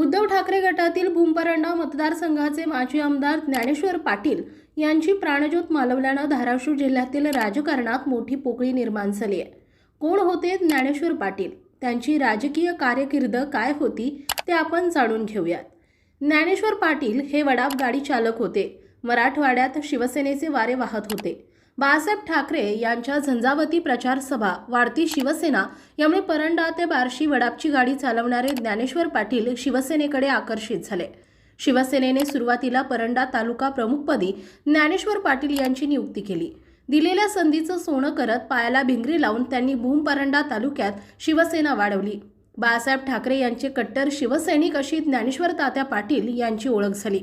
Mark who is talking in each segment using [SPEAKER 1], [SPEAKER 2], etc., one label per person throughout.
[SPEAKER 1] उद्धव ठाकरे गटातील भूमपरंडा मतदारसंघाचे माजी आमदार ज्ञानेश्वर पाटील यांची प्राणज्योत मालवल्यानं धाराशिव जिल्ह्यातील राजकारणात मोठी पोकळी निर्माण झाली आहे. कोण होते ज्ञानेश्वर पाटील? त्यांची राजकीय कार्यकिर्द काय होती ते आपण जाणून घेऊयात. ज्ञानेश्वर पाटील हे वडाप गाडी चालक होते. मराठवाड्यात शिवसेनेचे वारे वाहत होते. बाळासाहेब ठाकरे यांच्या झंझावती प्रचार सभा वाढती शिवसेना यामुळे परंडा ते बार्शी वडापची गाडी चालवणारे ज्ञानेश्वर पाटील शिवसेनेकडे आकर्षित झाले. शिवसेनेने सुरुवातीला परंडा तालुका प्रमुखपदी ज्ञानेश्वर पाटील यांची नियुक्ती केली. दिलेल्या संधीचं सोनं करत पायाला भिंगरी लावून त्यांनी भूम परंडा तालुक्यात शिवसेना वाढवली. बाळासाहेब ठाकरे यांचे कट्टर शिवसैनिक अशी ज्ञानेश्वर तात्या पाटील यांची ओळख झाली.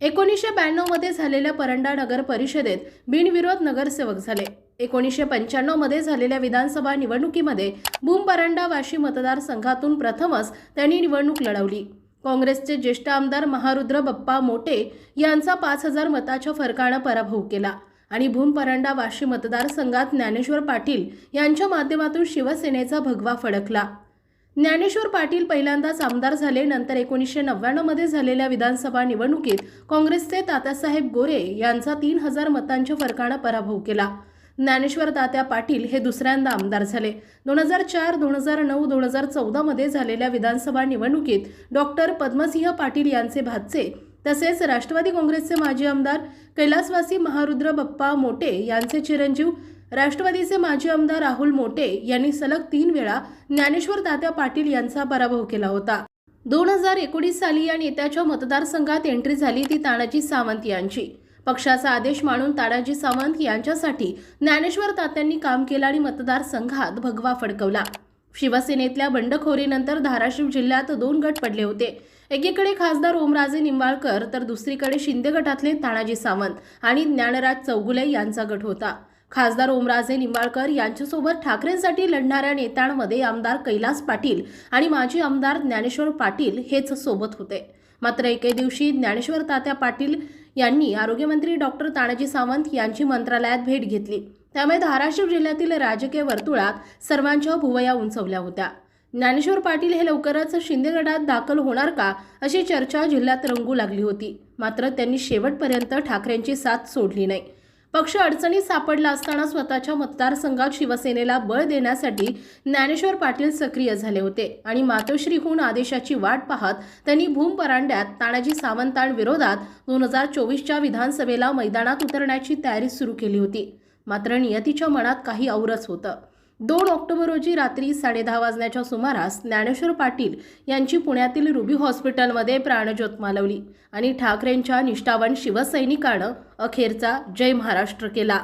[SPEAKER 1] एकोणीसशे ब्याण्णवमध्ये झालेल्या परंडा नगर परिषदेत बिनविरोध नगरसेवक झाले. एकोणीसशे पंच्याण्णवमध्ये झालेल्या विधानसभा निवडणुकीमध्ये भूम परंडा वाशी मतदारसंघातून प्रथमच त्यांनी निवडणूक लढवली. काँग्रेसचे ज्येष्ठ आमदार महारुद्र बप्पा मोटे यांचा पाच हजार मताच्या फरकानं पराभव केला आणि भूम परंडा वाशी मतदारसंघात ज्ञानेश्वर पाटील यांच्या माध्यमातून शिवसेनेचा भगवा फडकला. ज्ञानेश्वर पाटील पहिल्यांदाच आमदार झाले नंतर एकोणीसशे नव्याण्णवमध्ये झालेल्या विधानसभा निवडणुकीत काँग्रेसचे तात्यासाहेब गोरे यांचा तीन हजार मतांच्या फरकानं पराभव केला. ज्ञानेश्वर तात्या पाटील हे दुसऱ्यांदा आमदार झाले. दोन हजार चार दोन हजार नऊ दोन हजार चौदामध्ये झालेल्या विधानसभा निवडणुकीत डॉक्टर पद्मसिंह पाटील यांचे भाचे तसेच राष्ट्रवादी काँग्रेसचे माजी आमदार कैलासवासी महारुद्र बप्पा मोटे यांचे चिरंजीव राष्ट्रवादीचे माजी आमदार राहुल मोटे यांनी सलग तीन वेळा ज्ञानेश्वर तात्या पाटील यांचा पराभव केला होता. दोन हजार एकोणीस साली या नेत्याच्या मतदारसंघात एंट्री झाली ती तानाजी सावंत यांची. पक्षाचा आदेश मानून तानाजी सावंत यांच्यासाठी ज्ञानेश्वर तात्यांनी काम केलं आणि मतदारसंघात भगवा फडकवला. शिवसेनेतल्या बंडखोरीनंतर धाराशिव जिल्ह्यात दोन गट पडले होते. एकीकडे खासदार ओमराजे निंबाळकर तर दुसरीकडे शिंदे गटातले तानाजी सावंत आणि ज्ञानराज चौगुले यांचा गट होता. खासदार ओमराजे निंबाळकर यांच्यासोबत ठाकरेंसाठी लढणाऱ्या नेत्यांमध्ये आमदार कैलास पाटील आणि माजी आमदार ज्ञानेश्वर पाटील हेच सोबत होते. मात्र एके दिवशी ज्ञानेश्वर तात्या पाटील यांनी आरोग्यमंत्री डॉक्टर तानाजी सावंत यांची मंत्रालयात भेट घेतली. त्यामुळे धाराशिव जिल्ह्यातील राजकीय वर्तुळात सर्वांच्या भुवया उंचवल्या होत्या. ज्ञानेश्वर पाटील हे लवकरच शिंदे गटात दाखल होणार का अशी चर्चा जिल्ह्यात रंगू लागली होती. मात्र त्यांनी शेवटपर्यंत ठाकरेंची साथ सोडली नाही. पक्ष अडचणीत सापडला असताना स्वतःच्या मतदारसंघात शिवसेनेला बळ देण्यासाठी ज्ञानेश्वर पाटील सक्रिय झाले होते आणि मातोश्रीहून आदेशाची वाट पाहत त्यांनी भूम परांड्यात तानाजी सावंतांविरोधात दोन हजार चोवीसच्या विधानसभेला मैदानात उतरण्याची तयारी सुरू केली होती. मात्र नियतीच्या मनात काही औरच होतं. दोन ऑक्टोबर रोजी रात्री साडेदहा वाजण्याच्या सुमारास ज्ञानेश्वर पाटील यांची पुण्यातील रुबी हॉस्पिटलमध्ये प्राणज्योत मालवली आणि ठाकरेंच्या निष्ठावान शिवसैनिकानं अखेरचा जय महाराष्ट्र केला.